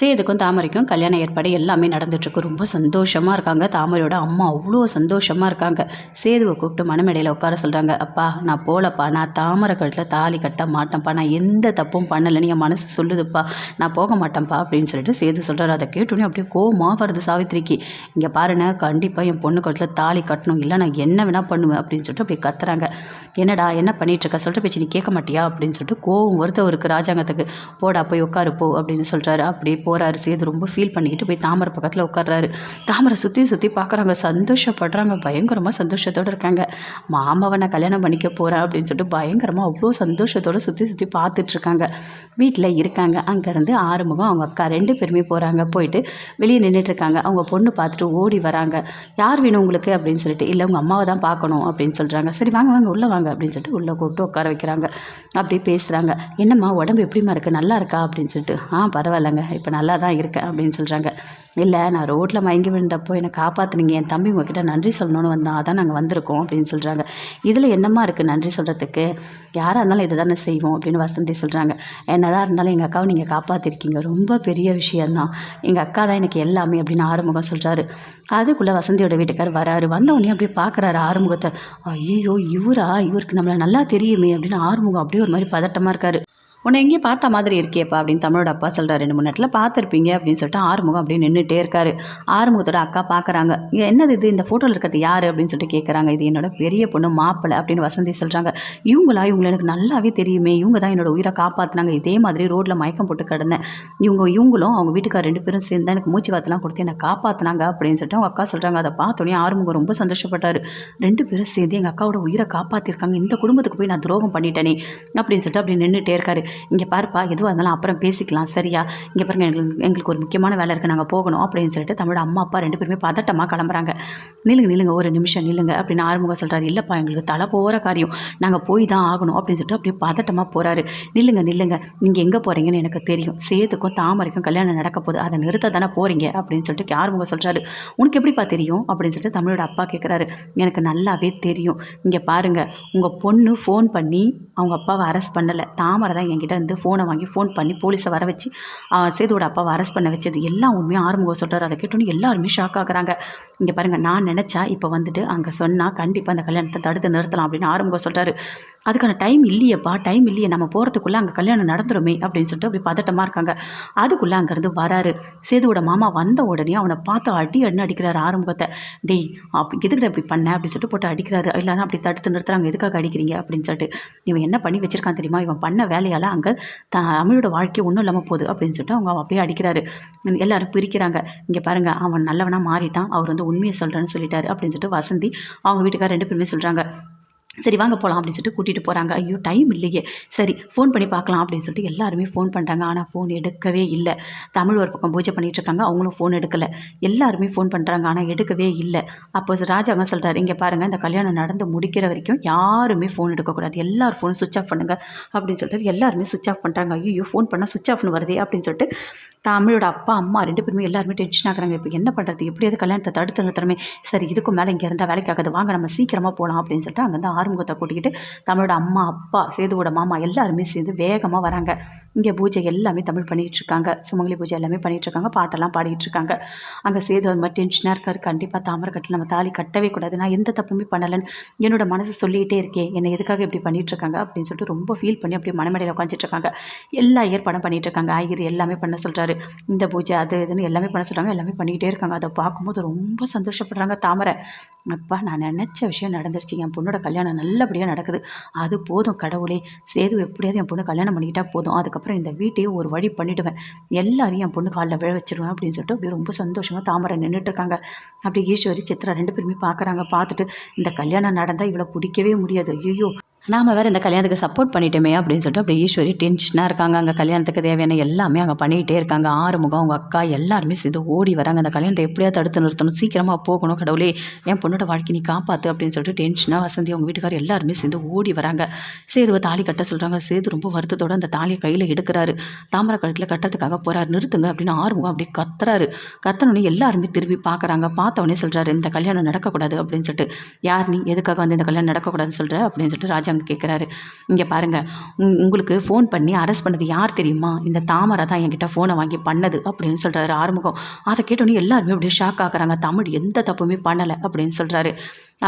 சேதுக்கும் தாமரைக்கும் கல்யாண ஏற்பாடு எல்லாமே நடந்துட்டுருக்கு. ரொம்ப சந்தோஷமாக இருக்காங்க. தாமரையோட அம்மா அவ்வளோ சந்தோஷமாக இருக்காங்க. சேதுவை கூப்பிட்டு மனமேடையில் உட்கார சொல்கிறாங்க அப்பா நான் போகலப்பா நான் தாமரை கழுத்தில் தாலி கட்ட மாட்டேன்ப்பா. நான் எந்த தப்பும் பண்ணலைன்னு என் மனசு சொல்லுதுப்பா. நான் போக மாட்டேன்ப்பா. அப்படின்னு சொல்லிட்டு சேது சொல்கிறார் அதை கேட்டோன்னே அப்படியே கோவமாக வருது சாவித்திரிக்கு. இங்கே பாருண்ணே கண்டிப்பாக என் பொண்ணு கழுத்தில் தாலி கட்டணும். இல்லை நான் என்ன வேணால் பண்ணுவேன். அப்படின்னு சொல்லிட்டு அப்படியே கத்துறாங்க. என்னடா என்ன பண்ணிகிட்ருக்க சொல்லிட்டு சொல்கிற பேச்சு நீ கேட்க மாட்டியா? அப்படின்னு சொல்லிட்டு கோவம் வருது அவருக்கு ராஜாங்கத்துக்கு. போடா போய் உட்காரு போ. அப்படின்னு சொல்கிறாரு அப்படியே போகிறாரு சேது. ரொம்ப ஃபீல் பண்ணிக்கிட்டு போய் தாமரை பக்கத்தில் உட்காடுறாரு தாமரை சுற்றி சுற்றி பார்க்குறாங்க சந்தோஷப்படுறாங்க. பயங்கரமாக சந்தோஷத்தோடு இருக்காங்க. மாமாவை நான் கல்யாணம் பண்ணிக்க போகிறேன் அப்படின்னு சொல்லிட்டு பயங்கரமாக அவ்வளோ சந்தோஷத்தோடு சுற்றி சுற்றி பார்த்துட்ருக்காங்க வீட்டில் இருக்காங்க. அங்கேருந்து ஆறுமுகம் அவங்க அக்கா ரெண்டு பேருமே போகிறாங்க போயிட்டு வெளியே நின்றுட்டுருக்காங்க அவங்க பொண்ணு பார்த்துட்டு ஓடி வராங்க. யார் வேணும் உங்களுக்கு? அப்படின்னு சொல்லிட்டு இல்லை உங்கள் அம்மாவை தான் பார்க்கணும். அப்படின்னு சொல்கிறாங்க சரி வாங்க வாங்க உள்ளே வாங்க. அப்படின்னு சொல்லிட்டு உள்ளே கூப்பிட்டு உட்கார வைக்கிறாங்க. அப்படி பேசுகிறாங்க என்னம்மா உடம்பு எப்படிம்மா இருக்குது நல்லா இருக்கா? அப்படின்னு சொல்லிட்டு ஆ பரவாயில்லங்க. இப்போ நல்லா தான் இருக்கேன் அப்படின்னு சொல்கிறாங்க இல்லை நான் ரோட்டில் மயங்கி விழுந்தப்போ என்னை காப்பாற்றுனீங்க என் தம்பி உங்ககிட்ட நன்றி சொல்லணும்னு வந்தோம் அதான் நாங்கள் வந்திருக்கோம் அப்படின்னு சொல்கிறாங்க இதில் என்னம்மா இருக்குது நன்றி சொல்கிறதுக்கு யாராக இருந்தாலும் இதை தானே செய்வோம் அப்படின்னு வசந்தி சொல்கிறாங்க என்னதான் இருந்தாலும் எங்கள் அக்காவை நீங்கள் காப்பாற்றிருக்கீங்க ரொம்ப பெரிய விஷயந்தான் எங்கள் அக்கா தான் எனக்கு எல்லாமே அப்படின்னு ஆறுமுகம் சொல்கிறாரு அதுக்குள்ளே வசந்தியோட வீட்டுக்கார் வராரு. வந்தவொடனே அப்படியே பார்க்குறாரு ஆறுமுகத்தை. ஐயோ இவரா? இவருக்கு நம்மளை நல்லா தெரியுமே அப்படின்னு ஆறுமுகம் அப்படியே ஒரு மாதிரி பதட்டமாக இருக்காரு. உன்னை எங்கேயும் பார்த்த மாதிரி இருக்கியேப்பா அப்படின்னு தமிழோட அப்பா சொல்கிறார் ரெண்டு மூணு நேரத்தில் பார்த்துருப்பீங்க அப்படின்னு சொல்லிட்டு ஆறுமுகம் அப்படியே நின்றுட்டே இருக்காரு. ஆறுமுகத்தோட அக்கா பார்க்குறாங்க. என்னது இது? இந்த ஃபோட்டோவில் இருக்கிறது யார்? அப்படின்னு சொல்லிட்டு கேட்குறாங்க இது என்னோட பெரிய பொண்ணு மாப்பிள்ளை அப்படின்னு வசந்தி சொல்கிறாங்க இவங்களா? இவங்களை எனக்கு நல்லாவே தெரியுமே. இவங்க தான் என்னோட உயிரை காப்பாற்றினாங்க இதே மாதிரி ரோட்டில் மயக்கம் போட்டு கிடந்தேன். இவங்க இவங்களும் அவங்க வீட்டுக்கார் ரெண்டு பேரும் சேர்ந்து தான் எனக்கு மூச்சு காத்தெல்லாம் கொடுத்து என்னை காப்பாற்றினாங்க அப்படின்னு சொல்லிட்டு அவங்க அக்கா சொல்கிறாங்க அதை பார்த்தோன்னே ஆறுமுகம் ரொம்ப சந்தோஷப்பட்டார். ரெண்டு பேரும் சேர்ந்து எங்கள் அக்காவோட உயிரை காப்பாற்றிருக்காங்க இந்த குடும்பத்துக்கு போய் நான் துரோகம் பண்ணிட்டேனே அப்படின்னு சொல்லிட்டு அப்படி நின்றுட்டே இருக்காரு. இங்கே பாருப்பா எதுவாக இருந்தாலும் அப்புறம் பேசிக்கலாம் சரியா? இங்கே பாருங்க எங்களுக்கு எங்களுக்கு ஒரு முக்கியமான வேலை இருக்குது நாங்கள் போகணும் அப்படின்னு சொல்லிட்டு தமிழோட அம்மா அப்பா ரெண்டு பேருமே பதட்டமாக கிளம்புறாங்க. நில்லுங்க நில்லுங்க ஒரு நிமிஷம் நில்லுங்க அப்படின்னு ஆறுமுகம் சொல்கிறாரு இல்லைப்பா எங்களுக்கு தலை போகிற காரியம். நாங்கள் போய் தான் ஆகணும் அப்படின்னு சொல்லிட்டு அப்படியே பதட்டமாக போகிறாரு நில்லுங்க நில்லுங்க நீங்கள் எங்கே போகிறீங்கன்னு எனக்கு தெரியும். சேதுக்கும் தாமரைக்கும் கல்யாணம் நடக்க போகுது. அதை நிறுத்த தானே போகிறீங்க அப்படின்னு சொல்லிட்டு ஆறுமுகம் சொல்கிறாரு உனக்கு எப்படிப்பா தெரியும் அப்படின்னு சொல்லிட்டு தமிழோட அப்பா கேட்குறாரு எனக்கு நல்லாவே தெரியும். இங்கே பாருங்கள் உங்கள் பொண்ணு ஃபோன் பண்ணி அவங்க அப்பாவை அரெஸ்ட் பண்ணலை. தாமரை தான் அவங்ககிட்ட இருந்து ஃபோனை வாங்கி ஃபோன் பண்ணி போலீஸை வர வச்சு சேதுவோட அப்பாவை அரெஸ்ட் பண்ண வச்சது. எல்லாம் உண்மையாக ஆறுமுகம் சொல்கிறார் அதை கேட்டோன்னு எல்லாருமே ஷாக் ஆகுறாங்க. இங்கே பாருங்கள் நான் நினச்சா இப்போ வந்துட்டு அங்கே சொன்னால் கண்டிப்பாக அந்த கல்யாணத்தை தடுத்து நிறுத்தலாம் அப்படின்னு ஆறுமுகம் சொல்கிறாரு அதுக்கான டைம் இல்லையேப்பா டைம் இல்லையே. நம்ம போகிறதுக்குள்ளே அங்கே கல்யாணம் நடந்துருமே அப்படின்னு சொல்லிட்டு அப்படி பதட்டமாக இருக்காங்க. அதுக்குள்ளே அங்கேருந்து வராரு. சேதுவோட மாமா வந்த உடனே அவனை பார்த்து அடி அடி அடிக்கிறாரு ஆறுமுகத்தை. டேய் அப்படி எதுக்கிட்ட இப்படி பண்ண? அப்படின்னு சொல்லிட்டு போட்டு அடிக்கிறாரு. இல்லைன்னா அப்படி தடுத்து நிறுத்துறாங்க. எதுக்காக அடிக்கிறீங்க? அப்படின்னு சொல்லிட்டு. இவன் என்ன பண்ணி வச்சிருக்கான் தெரியுமா? இவன் பண்ண வேலையால் அங்கே தமிழோட வாழ்க்கை ஒன்றும் இல்லாமல் போகுது அப்படின்னு சொல்லிட்டு அவங்க அப்படியே அடிக்கிறாரு. எல்லாரும் பிரிக்கிறாங்க. இங்கே பாருங்கள் அவன் நல்லவனாக மாறிட்டான் அவர் வந்து உண்மையை சொல்கிறேன்னு சொல்லிட்டாரு அப்படின்னு சொல்லிட்டு வசந்தி அவங்க வீட்டுக்கார ரெண்டு பேருமே சொல்கிறாங்க சரி வாங்க போகலாம் அப்படின்னு சொல்லிட்டு கூட்டிகிட்டு போகிறாங்க ஐயோ டைம் இல்லையே. சரி ஃபோன் பண்ணி பார்க்கலாம் அப்படின்னு சொல்லிட்டு எல்லாருமே ஃபோன் பண்ணுறாங்க ஆனால் ஃபோன் எடுக்கவே இல்லை. தமிழ் ஒரு பக்கம் பூஜை பண்ணிட்டு இருக்காங்க. அவங்களும் ஃபோன் எடுக்கலை. எல்லாருமே ஃபோன் பண்ணுறாங்க ஆனால் எடுக்கவே இல்லை. அப்போ ராஜாங்க சொல்கிறாரு இங்கே பாருங்கள் இந்த கல்யாணம் நடந்து முடிக்கிற வரைக்கும் யாருமே ஃபோன் எடுக்கக்கூடாது எல்லோரும் ஃபோனும் சுவிச் ஆஃப் பண்ணுங்க அப்படின்னு சொல்லிட்டு எல்லாருமே சுவிச் ஆஃப் பண்ணுறாங்க ஐயோ ஃபோன் பண்ணால் சுவிச் ஆஃப்னு வருதே அப்படின்னு சொல்லிட்டு தமிழோட அப்பா அம்மா ரெண்டு பேருமே எல்லாருமே டென்ஷன் ஆகுறாங்க. இப்போ என்ன பண்ணுறது எப்படியாவது கல்யாணத்தை தடுத்து நிறுத்தணுமே சரி இதுக்கும் மேலே இங்கே இருந்தால் வேலைக்கு ஆகாது வாங்க நம்ம சீக்கிரமாக போகலாம் அப்படின்னு சொல்லிட்டு அங்கேருந்து ஆறுமுகத்தை கூட்டிக்கிட்டு தமிழோட அம்மா அப்பா சேதுவோட மாமா எல்லாருமே சேர்ந்து வேகமாக வராங்க. இங்கே பூஜை எல்லாமே தமிழ் பண்ணிகிட்டு இருக்காங்க சுமங்கலி பூஜை எல்லாமே பண்ணிகிட்டு இருக்காங்க பாட்டெல்லாம் பாடிட்டு இருக்காங்க அங்கே சேது அது மாதிரி டென்ஷனாக இருக்காரு. கண்டிப்பாக தாமரக்கட்டில் நம்ம தாலி கட்டவே கூடாது. நான் எந்த தப்புமே பண்ணலைன்னு என்னோட மனசு சொல்லிகிட்டே இருக்கேன் என்னை எதுக்காக இப்படி பண்ணிகிட்டு இருக்காங்க அப்படின்னு சொல்லிட்டு ரொம்ப ஃபீல் பண்ணி அப்படியே மனமேடையில் உட்காந்துட்டு இருக்காங்க எல்லா ஏற்பாடும் பண்ணிகிட்டு இருக்காங்க ஆகிரி எல்லாமே பண்ண சொல்கிறாரு இந்த பூஜை அது இதுன்னு எல்லாமே பண்ண சொல்கிறாங்க எல்லாமே பண்ணிக்கிட்டே இருக்காங்க. அதை பார்க்கும்போது ரொம்ப சந்தோஷப்படுறாங்க தாமரை. அப்பா நான் நினச்ச விஷயம் நடந்துருச்சு. என் பொண்ணோட கல்யாணம் நல்லபடியாக நடக்குது. அது போதும் கடவுளே. சேது எப்படியாவது என் பொண்ணு கல்யாணம் பண்ணிக்கிட்டா போதும். அதுக்கப்புறம் இந்த வீட்டையே ஒரு வழி பண்ணிவிடுவேன் எல்லாரையும் என் பொண்ணு காலில் விழ வச்சிருவேன் அப்படின்னு சொல்லிட்டு அப்படியே ரொம்ப சந்தோஷமாக தாமரை நின்றுட்டு இருக்காங்க. அப்படி ஈஸ்வரி சித்ரா ரெண்டு பேருமே பார்க்குறாங்க பார்த்துட்டு இந்த கல்யாணம் நடந்தால் இவ்வளோ பிடிக்கவே முடியாது. ஐயோ நாம் வேறு இந்த கல்யாணத்துக்கு சப்போர்ட் பண்ணிட்டோமே அப்படின்னு சொல்லிட்டு அப்படியே ஈஸ்வரி டென்ஷனாக இருக்காங்க. அங்கே கல்யாணத்துக்கு தேவையான எல்லாமே அங்கே பண்ணிகிட்டே இருக்காங்க. ஆறுமுகம் அவங்க அக்கா எல்லாருமே சேர்ந்து ஓடி வராங்க. அந்த கல்யாணத்தை எப்படியாவது தடுத்து நிறுத்தணும் சீக்கிரமாக போகணும் கடவுளே. என் பொண்ணோட வாழ்க்கை நீ காப்பாற்று அப்படின்னு சொல்லிட்டு டென்ஷனாக வசந்தி அவங்க வீட்டுக்காரர் எல்லாருமே சேர்ந்து ஓடி வராங்க. சேதுவை தாலி கட்ட சொல்கிறாங்க சேது ரொம்ப வருத்தத்தோட அந்த தாலியை கையில் எடுக்கிறாரு. தாமரை கழுத்தில் கட்டுறதுக்காக போகிறாரு நிறுத்துங்க அப்படின்னு ஆறுமுகம் அப்படியே கத்துறாரு. கத்தனோடனே எல்லாருமே திரும்பி பார்க்குறாங்க. பார்த்தவொடனே சொல்கிறாரு இந்த கல்யாணம் நடக்கக்கூடாது அப்படின்னு சொல்லிட்டு. யார் நீ எதுக்காக வந்து இந்த கல்யாணம் நடக்கக்கூடாதுன்னு சொல்கிற அப்படின்னு சொல்லிட்டு ராஜா ராஜாங்க கேட்குறாரு இங்கே பாருங்கள் உங்களுக்கு ஃபோன் பண்ணி அரெஸ்ட் பண்ணது யார் தெரியுமா? இந்த தாமரை தான் என்கிட்ட ஃபோனை வாங்கி பண்ணது அப்படின்னு சொல்கிறாரு ஆறுமுகம். அதை கேட்டோன்னே எல்லாருமே அப்படியே ஷாக் ஆகுறாங்க. தமிழ் எந்த தப்புமே பண்ணலை அப்படின்னு சொல்கிறாரு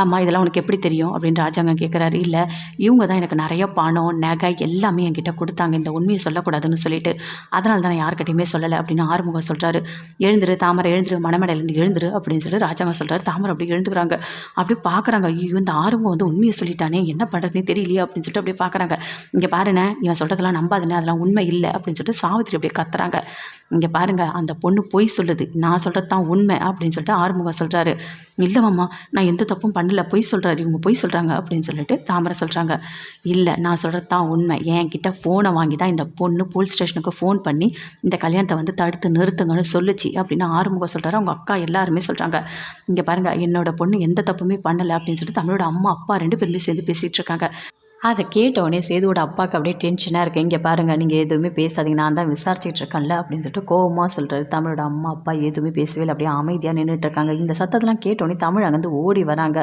ஆமாம் இதெல்லாம் உனக்கு எப்படி தெரியும்? அப்படின்னு ராஜாங்கம் கேட்குறாரு இல்லை இவங்க தான் எனக்கு நிறைய பணம் நகை எல்லாமே என்கிட்ட கொடுத்தாங்க. இந்த உண்மையை சொல்லக்கூடாதுன்னு சொல்லிட்டு. அதனால தான் நான் யார்கிட்டையுமே சொல்லலை அப்படின்னு ஆறுமுகம் சொல்கிறாரு எழுந்துரு தாமரை எழுந்துரு மணமடையிலேருந்து எழுந்துரு அப்படின்னு சொல்லி ராஜாங்கம் சொல்கிறாரு தாமரை அப்படி எழுந்துக்கிறாங்க. அப்படி பார்க்குறாங்க ஐயோ இந்த ஆறுமுகம் வந்து உண்மையை சொல்லிட்டானே என்ன பண்ணுறதுனே தெரியலையே அப்படின்னு சொல்லிட்டு அப்படியே பார்க்குறாங்க இங்கே பாருண்ணே இவன் சொல்கிறதெல்லாம் நம்பாதுண்ணே அதெல்லாம் உண்மை இல்லை அப்படின்னு சொல்லிட்டு சாவித்திரி அப்படியே கத்துறாங்க. இங்கே பாருங்கள் அந்த பொண்ணு பொய் சொல்லுது. நான் சொல்கிறது தான் உண்மை அப்படின்னு சொல்லிட்டு ஆறுமுகம் சொல்கிறாரு இல்லை மாமா நான் எந்த தப்பும் பண்ணல பொய் சொல்கிறாரு இவங்க பொய் சொல்கிறாங்க அப்படின்னு சொல்லிட்டு தாமரை சொல்கிறாங்க இல்லை நான் சொல்கிறது தான் உண்மை. என்கிட்ட ஃபோனை வாங்கி தான் இந்த பொண்ணு போலீஸ் ஸ்டேஷனுக்கு ஃபோன் பண்ணி இந்த கல்யாணத்தை வந்து தடுத்து நிறுத்துங்கன்னு சொல்லுச்சு அப்படின்னு ஆறுமுகம் சொல்கிறாரு அவங்க அக்கா எல்லாருமே சொல்கிறாங்க இங்கே பாருங்கள் என்னோட பொண்ணு எந்த தப்புமே பண்ணலை அப்படின்னு சொல்லிட்டு தமிழோட அம்மா அப்பா ரெண்டு பேருமே சேர்ந்து பேசிகிட்டு இருக்காங்க. அதை கேட்டவுடனே சேதுவோட அப்பாவுக்கு அப்படியே டென்ஷனாக இருக்குது இங்கே பாருங்கள் நீங்கள் எதுவுமே பேசாதீங்க. நான் தான் விசாரிச்சுட்டு இருக்கேன்ல அப்படின்னு சொல்லிட்டு கோவமாக சொல்கிறாரு தமிழோட அம்மா அப்பா எதுவுமே பேசவே இல்லை. அப்படியே அமைதியாக நின்றுட்டு இருக்காங்க. இந்த சத்தத்தெல்லாம் கேட்டோடனே தமிழ் அங்கேருந்து ஓடி வராங்க.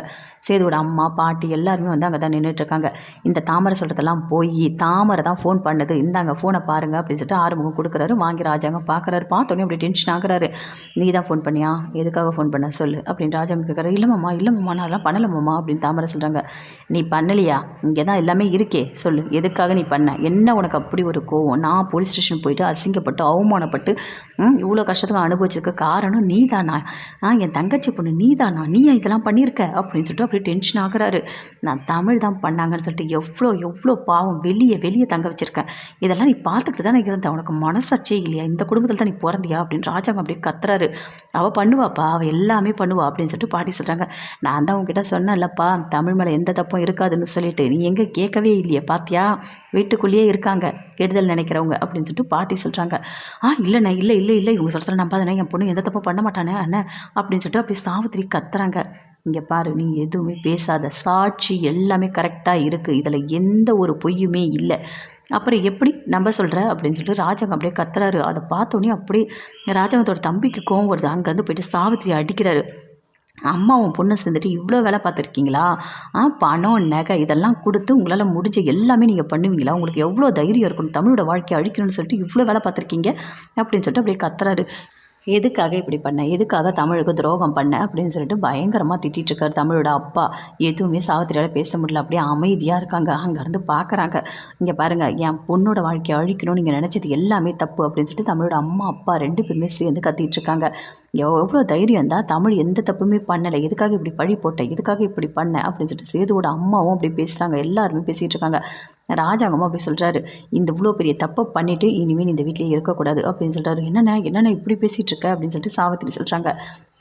சேதுவோட அம்மா பாட்டி எல்லாருமே வந்து அங்கே தான் நின்றுட்டு இருக்காங்க. இந்த தாமரை சொல்கிறதெல்லாம் போய் தாமரை தான் ஃபோன் பண்ணுது. இந்தாங்க ஃபோனை பாருங்க அப்படின்னு சொல்லிட்டு ஆறுமுகம் கொடுக்குறாரு. வாங்கி ராஜாங்க பார்க்குறாரு. பார்த்தோன்னே அப்படியே டென்ஷன் ஆகுறாரு. நீ தான் ஃபோன் பண்ணியா? எதுக்காக ஃபோன் பண்ண? சொல்லு அப்படின்னு ராஜாங்க கேட்குறாரு. இல்லைம்மா இல்லைம்மா நான் அதெல்லாம் பண்ணலம்மா அப்படின்னு தாமரை சொல்கிறாங்க நீ பண்ணலையா? இங்கே தான் இல்லை எல்லாமே இருக்கே. சொல்லு எதுக்காக நீ பண்ண? என்ன உனக்கு அப்படி ஒரு கோவம்? நான் போலீஸ் ஸ்டேஷன் போயிட்டு அசிங்கப்பட்டு அவமானப்பட்டு ம், இவ்வளோ கஷ்டத்துக்கு அனுபவிச்சிருக்க காரணம் நீ தானா ஆ என் தங்கச்சி பொண்ணு நீ தானா நீ இதெல்லாம் பண்ணியிருக்க? அப்படின்னு சொல்லிட்டு அப்படியே டென்ஷன் ஆகுறாரு. நான் தமிழ் தான் பண்ணாங்கன்னு சொல்லிட்டு எவ்வளோ எவ்வளோ பாவம் வெளியே வெளியே தங்க வச்சுருக்கேன். இதெல்லாம் நீ பார்த்துக்கிட்டு தானே இருந்த. உனக்கு மனசாட்சியே இல்லையா? இந்த குடும்பத்தில் தான் நீ பிறந்தியா? அப்படின்னு ராஜாங்க அப்படியே கத்துறாரு. அவள் பண்ணுவாப்பா. அவள் எல்லாமே பண்ணுவா அப்படின்னு சொல்லிட்டு பாட்டி சொல்கிறாங்க நான் தான் உங்ககிட்ட சொன்னேன்லப்பா தமிழ் மேலே எந்த தப்பும் இருக்காதுன்னு சொல்லிட்டு. நீ எங்கே கேட்கவே இல்லையே. பாத்தியா? வீட்டுக்குள்ளேயே இருக்காங்க. கெடுதல் நினைக்கிறவங்க அப்படின்னு சொல்லிட்டு பாட்டி சொல்கிறாங்க ஆ இல்லைண்ணே இல்லை இல்லை இல்லை. இவங்க சொல்கிற நம்பாதண்ணே. என் பொண்ணு எந்த தப்பும் பண்ண மாட்டானே அண்ணே. அப்படின்னு சொல்லிட்டு அப்படியே சாவித்திரி கத்துறாங்க. இங்கே பாரு நீ எதுவுமே பேசாத. சாட்சி எல்லாமே கரெக்டாக இருக்குது இதில் எந்த ஒரு பொய்யுமே இல்லை. அப்புறம் எப்படி நம்ப சொல்கிற அப்படின்னு சொல்லிட்டு ராஜாங்க அப்படியே கத்துறாரு. அதை பார்த்தோன்னே அப்படியே ராஜாங்கத்தோட தம்பிக்கு கோவம் வருது. அங்கேருந்து போயிட்டு சாவித்திரி அடிக்கிறாரு. அம்மாவும் பொண்ணு சேர்ந்துட்டு இவ்வளோ வேலை பார்த்துருக்கீங்களா? ஆ பணம் நகை இதெல்லாம் கொடுத்து உங்களால் முடிஞ்ச எல்லாமே நீங்கள் பண்ணுவீங்களா? உங்களுக்கு எவ்வளோ தைரியம் இருக்கணும்? தமிழோட வாழ்க்கையை அழிக்கணும்னு சொல்லிட்டு இவ்வளோ வேலை பார்த்துருக்கீங்க? அப்படின்னு சொல்லிட்டு அப்படியே கத்துறாரு. எதுக்காக இப்படி பண்ண? எதுக்காக தமிழுக்கு துரோகம் பண்ண? அப்படின்னு சொல்லிட்டு பயங்கரமாக திட்டிகிட்டு இருக்காரு தமிழோட அப்பா. எதுவுமே சாவித்திரியால் பேச முடியல. அப்படியே அமைதியாக இருக்காங்க. அங்கேருந்து பார்க்குறாங்க இங்கே பாருங்கள் என் பொண்ணோட வாழ்க்கையை அழிக்கணும்னு நீங்கள் நினச்சது எல்லாமே தப்பு அப்படின்னு சொல்லிட்டு தமிழோட அம்மா அப்பா ரெண்டு பேருமே சேர்ந்து கத்திட்டு இருக்காங்க எவ்வளோ தைரியம் தான்? தமிழ் எந்த தப்புமே பண்ணலை. எதுக்காக இப்படி பழி போட்டேன் எதுக்காக இப்படி பண்ண? அப்படின்னு சொல்லிட்டு சேதுவோட அம்மாவும் அப்படி பேசுகிறாங்க எல்லாருமே பேசிகிட்டு இருக்காங்க. ராஜாங்கமும் அப்படி சொல்கிறாரு இந்த இவ்வளோ பெரிய தப்பை பண்ணிவிட்டு இனிமேல் இந்த வீட்டிலே இருக்கக்கூடாது அப்படின்னு சொல்கிறாரு என்னென்ன என்னென்ன இப்படி பேசிகிட்டு இருக்க? அப்படின்னு சொல்லிட்டு சாவித்திரி சொல்கிறாங்க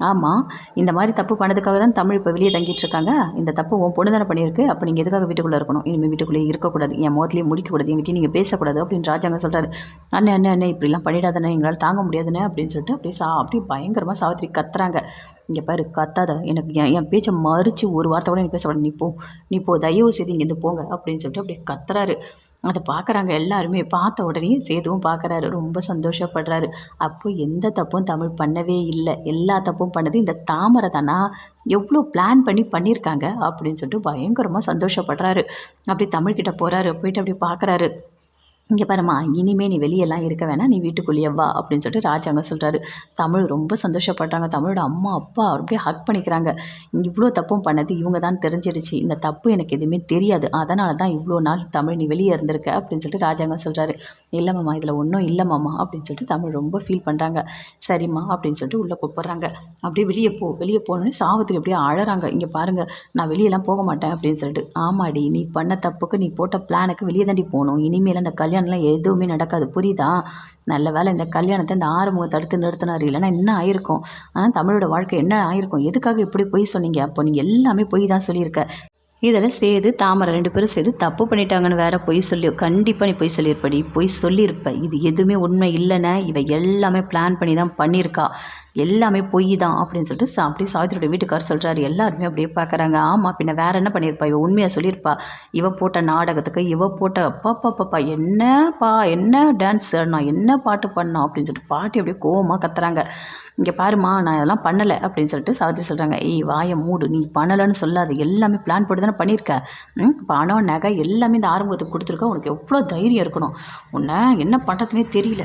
ஆமாம் இந்த மாதிரி தப்பு பண்ணதுக்காக தான் தமிழ் இப்போ வெளியே தங்கிட்டு இருக்காங்க. இந்த தப்பு உன் பொண்ணு தானே பண்ணியிருக்கு. அப்போ நீங்கள் எதுக்காக வீட்டுக்குள்ளே இருக்கணும்? இனிமேல் வீட்டுக்குள்ளேயே இருக்கக்கூடாது. என் முகத்துலேயே முடிக்கக்கூடாது என்கிட்ட நீங்கள் பேசக்கூடாது அப்படின்னு ராஜாங்க சொல்கிறாரு அண்ணே அண்ணே அண்ணே இப்படிலாம் பண்ணிடாதானே எங்களால் தாங்க முடியாதுண்ணே அப்படின்னு சொல்லிட்டு அப்படியே சா அப்படியே பயங்கரமாக சாவித்திரி கத்துறாங்க. இங்கே பாரு கத்தாத. எனக்கு என் என் பேச்சை மறித்து ஒரு வார்த்தை கூட எனக்கு பேச நீ போ நீ போ தயவு செய்து இங்கேருந்து போங்க அப்படின்னு சொல்லிட்டு அப்படியே பார்க்குறாரு அதை பார்க்குறாங்க எல்லாருமே. பார்த்த உடனே சேதுவும் பார்க்குறாரு ரொம்ப சந்தோஷப்படுறாரு. அப்போ எந்த தப்பும் தமிழ் பண்ணவே இல்லை. எல்லா தப்பும் பண்ணது இந்த தாமரை தானா? எவ்வளோ பிளான் பண்ணி பண்ணியிருக்காங்க அப்படின்னு சொல்லிட்டு பயங்கரமாக சந்தோஷப்படுறாரு. அப்படி தமிழ்கிட்ட போகிறாரு போயிட்டு அப்படி பார்க்குறாரு இங்கே பாரும்மா இனிமே நீ வெளியெல்லாம் இருக்க வேணாம் நீ வீட்டுக்குள்ளேயே வா அப்படின்னு சொல்லிட்டு ராஜாங்க சொல்கிறாரு தமிழ் ரொம்ப சந்தோஷப்படுறாங்க தமிழோட அம்மா அப்பா அப்படியே ஹக் பண்ணிக்கிறாங்க. இவ்வளோ தப்பும் பண்ணது இவங்க தான் தெரிஞ்சிடுச்சு இந்த தப்பு எனக்கு எதுவுமே தெரியாது. அதனால தான் இவ்வளோ நாள் தமிழ் நீ வெளியே இருந்திருக்க அப்படின்னு சொல்லிட்டு ராஜாங்க சொல்கிறாரு இல்லை மாமா இதில் ஒன்றும் இல்லை மாமா அப்படின்னு சொல்லிட்டு தமிழ் ரொம்ப ஃபீல் பண்ணுறாங்க சரிம்மா அப்படின்னு சொல்லிட்டு உள்ளே கூப்பிட்றாங்க அப்படியே வெளியே போ வெளியே போனோடனே சாவத்திரி அப்படியே அழறாங்க. இங்கே பாருங்கள் நான் வெளியெல்லாம் போக மாட்டேன் அப்படின்னு சொல்லிட்டு. ஆமாடி நீ பண்ண தப்புக்கு நீ போட்ட பிளானுக்கு வெளியே தாண்டி போகணும் இனிமேல் அந்த கல்யாணம் கல்யாணம்லாம் எதுவுமே நடக்காது. புரியுதா? நல்ல வேலை இந்த கல்யாணத்தை இந்த ஆறுமுகம் தடுத்து நிறுத்தினார். இல்லைன்னா என்ன ஆயிருக்கும்? ஆனால் தமிழோட வாழ்க்கை என்ன ஆயிருக்கும்? எதுக்காக இப்படி பொய் சொன்னீங்க? அப்போ நீங்கள் எல்லாமே பொய் தான் சொல்லியிருக்க. இதெல்லாம் சேர்த்து தாமரை ரெண்டு பேரும் சேர்த்து தப்பு பண்ணிட்டாங்கன்னு வேற பொய் சொல்லி கண்டிப்பாக நீ பொய் சொல்லியிருப்படி பொய் சொல்லியிருப்ப. இது எதுவுமே உண்மை இல்லைன்னு இவ எல்லாமே பிளான் பண்ணி தான் பண்ணியிருக்கா. எல்லாமே பொய் தான் அப்படின்னு சொல்லிட்டு சா அப்படியே சாவித்திரியோட வீட்டுக்கார் சொல்கிறாரு எல்லாருமே அப்படியே பார்க்குறாங்க. ஆமாம் பின்ன வேற என்ன பண்ணியிருப்பா? இவ உண்மையாக சொல்லியிருப்பா? இவ போட்ட நாடகத்துக்கு இவ போட்ட அப்பா பாப்பா என்னப்பா என்ன டான்ஸ் ஆடினா என்ன பாட்டு பண்ணோம் அப்படின்னு சொல்லிட்டு பாட்டி அப்படியே கோவமாக கத்துறாங்க. இங்கே பாருமா நான் இதெல்லாம் பண்ணலை அப்படின்னு சொல்லிட்டு சாவித்திரி சொல்கிறாங்க ஏய் வாயை மூடு நீ பண்ணலைன்னு சொல்லாது. எல்லாமே பிளான் போட்டு தானே பண்ணியிருக்க. ம் பணம் நகை எல்லாமே இந்த ஆரம்பத்துக்கு கொடுத்துருக்க. உனக்கு எவ்வளோ தைரியம் இருக்கணும். உன்னை என்ன பண்ணுறதுனே தெரியல.